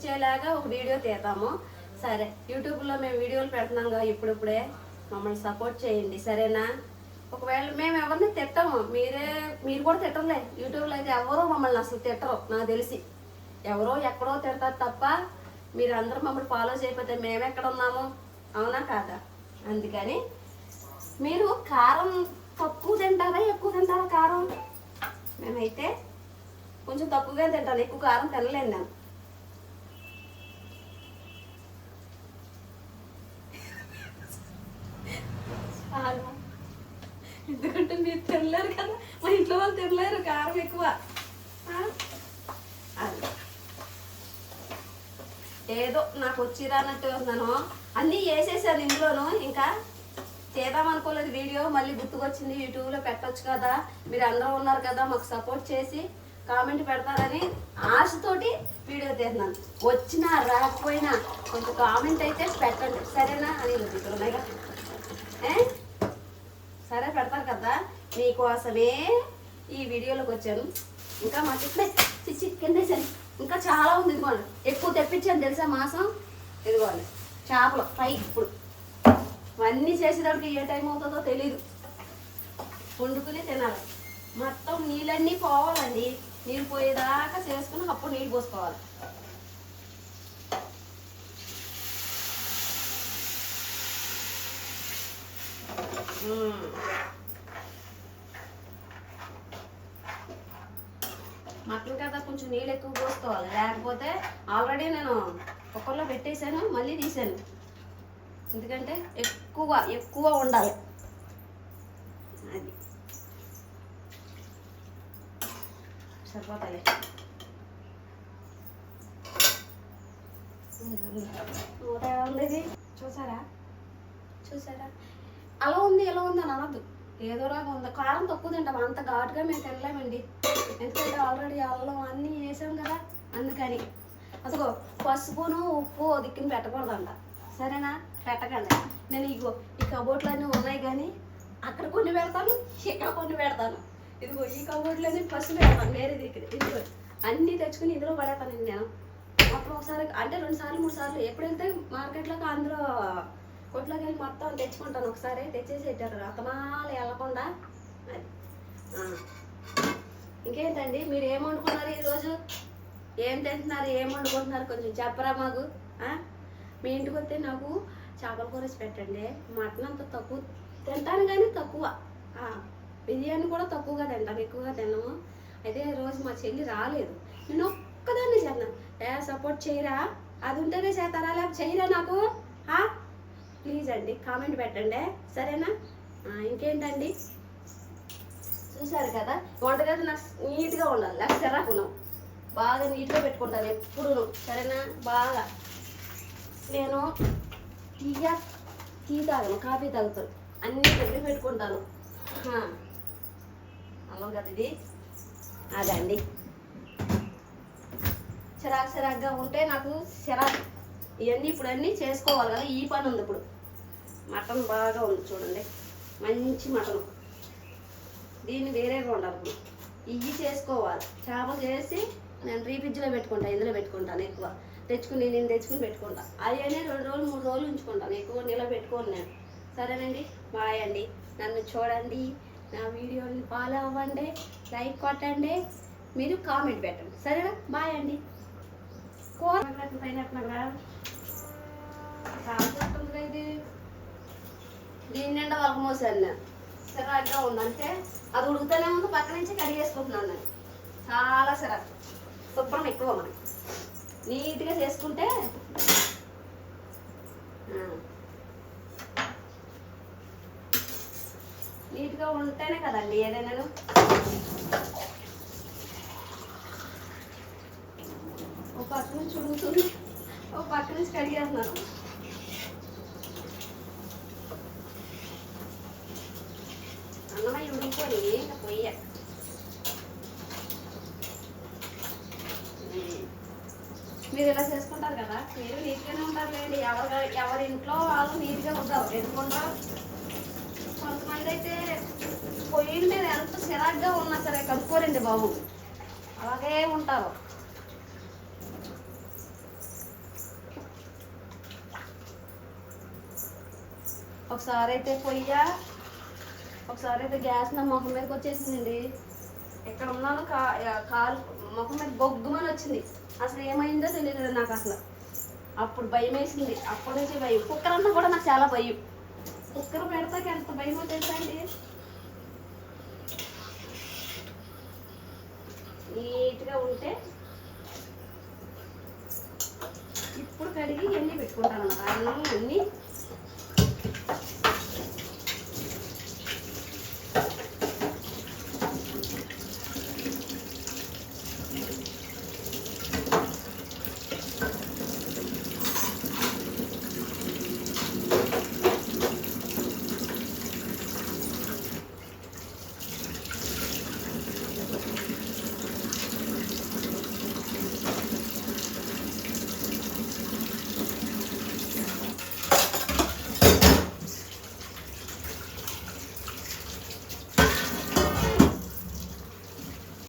చూపించేలాగా ఒక వీడియో తీద్దాము. సరే యూట్యూబ్లో మేము వీడియోలు పెడుతున్నాం కదా ఇప్పుడిప్పుడే. మమ్మల్ని సపోర్ట్ చేయండి సరేనా? ఒకవేళ మేము ఎవరిని తిట్టము మీరే మీరు కూడా తిట్టరులే యూట్యూబ్లో అయితే ఎవరో మమ్మల్ని అసలు తిట్టరు నాకు తెలిసి. ఎవరో ఎక్కడో తిడతారు తప్ప మీరు అందరూ మమ్మల్ని ఫాలో చేయకపోతే మేము ఎక్కడ ఉన్నాము? అవునా కాదా? అందుకని మీరు కారం తక్కువ తింటారా ఎక్కువ తింటారా కారం? మేమైతే కొంచెం తక్కువగా తింటాను ఎక్కువ కారం తినలేను నేను చాలా అంటే మీరు తినలేరు కదా. మా ఇంట్లో వాళ్ళు తినలేరు కారం ఎక్కువ. అది. ఏదో నాకు వచ్చి రానట్టు ఉన్నాను. అన్నీ వేసేసాను ఇందులోను. ఇంకా చేద్దాం అనుకోలేదు వీడియో. మళ్ళీ గుర్తుకొచ్చింది యూట్యూబ్లో పెట్టొచ్చు కదా. మీరు అందరూ ఉన్నారు కదా మాకు సపోర్ట్ చేసి కామెంట్ పెడతారని ఆశతోటి వీడియో తీస్తున్నాను. వచ్చినా రాకపోయినా కొంచెం కామెంట్ అయితే పెట్టండి. సరేనా? అని ఉన్నాయి కదా ఏ? సరే పెడతారు కదా? మీకోసమే ఈ వీడియోలోకి వచ్చాను. ఇంకా మా చిట్లే చిచ్చి కిందేసాను ఇంకా చాలా ఉంది ఇదిగోండి. ఎక్కువ తెప్పించాను తెలుసా మాసం? ఇదిగోండి చేపలు ఫ్రై ఇప్పుడు. అవన్నీ చేసేటప్పుడు ఏ టైం అవుతుందో తెలీదు. వండుకుని తినాలి. మొత్తం నీళ్ళన్నీ పోవాలండి. నీళ్ళు పోయేదాకా చేసుకుని అప్పుడు నీళ్ళు పోసుకోవాలి. మటన్ కదా కొంచెం నీళ్ళు ఎక్కువ పోసుకోవాలి లేకపోతే ఆల్రెడీ నేను కుక్కర్లో పెట్టేశాను మళ్ళీ తీసాను ఎందుకంటే ఎక్కువ ఎక్కువ ఉండాలి అది సరిపోతాయి నూట చూసారా చూసారా అలా ఉంది ఎలా ఉంది అని అనద్దు. ఏదోలాగా ఉంది. కారం తక్కువ తింటాం. అంత ఘాటుగా మేము తినలేమండి. ఎందుకంటే ఆల్రెడీ అల్లం అన్నీ వేసాం కదా అందుకని. అసలు పసుపును ఉప్పు దిక్కుని పెట్టకూడదంట. సరేనా? పెట్టకండి. నేను ఇగో ఈ కబోర్డ్లన్నీ ఉన్నాయి కానీ అక్కడ కొన్ని పెడతాను ఇక్కడ కొన్ని పెడతాను. ఇదిగో ఈ కబోర్డ్లన్నీ పసుపు పెడతాను. వేరే దగ్గర ఇదిగో అన్నీ తెచ్చుకుని ఇందులో పడేస్తానండి నేను. అప్పుడు ఒకసారి అంటే రెండు సార్లు మూడు సార్లు ఎప్పుడైతే మార్కెట్లోకి అందులో కొట్లోకి వెళ్ళి మొత్తం తెచ్చుకుంటాను ఒకసారి. తెచ్చేసి పెట్టారు రతనాలు వెళ్ళకుండా. అది ఇంకేంటండి? మీరు ఏం వండుకున్నారు ఈరోజు? ఏం తింటున్నారు? ఏం వండుకుంటున్నారు? కొంచెం చెప్పరా మాకు? మీ ఇంటికి వస్తే నాకు చేపల కూర పెట్టండి. మటన్ అంత తక్కువ. తింటాను కానీ తక్కువ. బిర్యానీ కూడా తక్కువగా తింటాను ఎక్కువగా తినము. అయితే రోజు మా చెల్లి రాలేదు. నేను ఒక్కదాన్ని చేస్తాను ఏ సపోర్ట్ చేయరా? అది ఉంటేనే చేస్తారా? లేకపోతే చేయరా నాకు? ప్లీజ్ అండి కామెంట్ పెట్టండి. సరేనా? ఇంకేంటండి? చూసారు కదా వంటగది నాకు నీట్గా ఉండాలి. లేకపోతే ఎర్రకున్నాం బాగా నీట్గా పెట్టుకుంటాను ఎప్పుడు సరేనా? బాగా. నేను టీయా? టీ తాగను కాఫీ తాగుతాను. అన్ని దగ్గర పెట్టుకుంటాను. హా. కదా ఇది. అదండి. చిరాకు చిరాకుగా ఉంటే నాకు చిరాకు. ఇవన్నీ ఇప్పుడు అన్నీ చేసుకోవాలి కదా ఈ పని ఉంది ఇప్పుడు. మటన్ బాగా ఉంది చూడండి. మంచి మటన్. దీన్ని వేరేగా ఉండాలి ఇవి చేసుకోవాలి. చేపలు చేసి నేను రీఫ్రిడ్జ్లో పెట్టుకుంటాను ఇందులో పెట్టుకుంటాను ఎక్కువ. తెచ్చుకుని నేను తెచ్చుకుని పెట్టుకుంటా. అవన్నీ రెండు రోజులు మూడు రోజులు ఉంచుకుంటాను. ఎక్కువ నీళ్ళ పెట్టుకోను నేను. సరేనండి బాయ్ అండి. నన్ను చూడండి నా వీడియోని ఫాలో అవ్వండి లైక్ కొట్టండి మీరు కామెంట్ పెట్టండి. సరేనా? బాయ్ అండి. కూర పైనట్టుగా ఇది దీని నిండా వాళ్ళకి మోసాను నేను సిరాగ్గా ఉందంటే అది ఉడుకుతూనే ఉంది పక్క నుంచి కడిగేసుకుంటున్నాను నేను. చాలా సిరాక్ శుభ్రం ఎక్కువ మనకి. నీట్గా చేసుకుంటే నీట్గా ఉంటేనే కదండి ఏదైనా. ఒక పక్క నుంచి ఉడుకుతుంది ఒక పక్క నుంచి కడిగేస్తున్నాను వెయ్య hmm. మీరు ఇలా చేసుకుంటారు కదా? మీరు నీట్గానే ఉంటారు లేండి ఎవరు ఎవరి ఇంట్లో వాళ్ళు నీట్గా ఉంటారు. ఎందుకుంటా కొంతమంది అయితే పొయ్యి మీద ఎంత చిరాగ్గా ఉన్నా సరే కనుక్కోరండి బాబు. అలాగే ఉంటారు. ఒకసారి అయితే పొయ్యా. ఒకసారి అయితే గ్యాస్ నా మొహం మీదకి వచ్చేసిందండి. ఎక్కడ ఉన్నాను కా కాలు మొహం మీద బొగ్గుమని వచ్చింది. అసలు ఏమైందో తెలియదు నాకు అసలు. అప్పుడు భయం వేసింది. అప్పటి నుంచి భయం. కుక్కర్ అన్నా కూడా నాకు చాలా భయం. కుక్కర్ పెడతాక ఎంత భయం వచ్చేసండి అండి? నీట్గా ఉంటే ఇప్పుడు కడిగి ఎన్ని పెట్టుకుంటాను అన్నమాట అన్నీ అన్నీ.